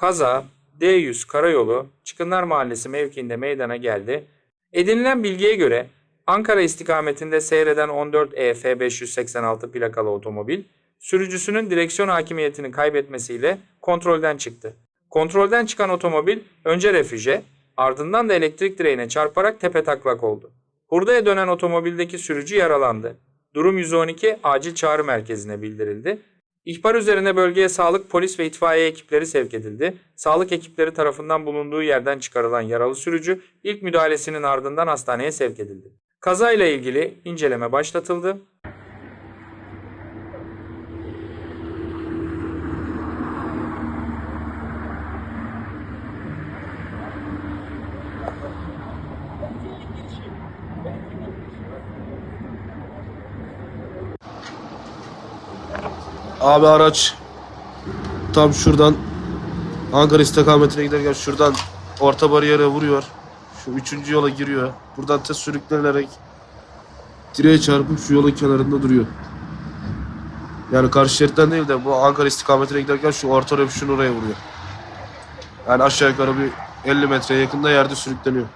Kaza D100 karayolu Çıkınlar Mahallesi mevkiinde meydana geldi. Edinilen bilgiye göre Ankara istikametinde seyreden 14 EF 586 plakalı otomobil sürücüsünün direksiyon hakimiyetini kaybetmesiyle kontrolden çıktı. Kontrolden çıkan otomobil önce refüje ardından da elektrik direğine çarparak tepe taklak oldu. Hurdaya dönen otomobildeki sürücü yaralandı. Durum 112 acil çağrı merkezine bildirildi. İhbar üzerine bölgeye sağlık, polis ve itfaiye ekipleri sevk edildi. Sağlık ekipleri tarafından bulunduğu yerden çıkarılan yaralı sürücü ilk müdahalesinin ardından hastaneye sevk edildi. Kazayla ilgili inceleme başlatıldı. Abi araç tam şuradan Ankara istikametine giderken şuradan orta bariyere vuruyor. Şu üçüncü yola giriyor. Buradan test sürüklenerek direğe çarpıp şu yolun kenarında duruyor. Yani karşı şeritten değil de bu Ankara istikametine giderken şu orta röpüşün oraya vuruyor. Yani aşağı yukarı bir 50 metreye yakında yerde sürükleniyor.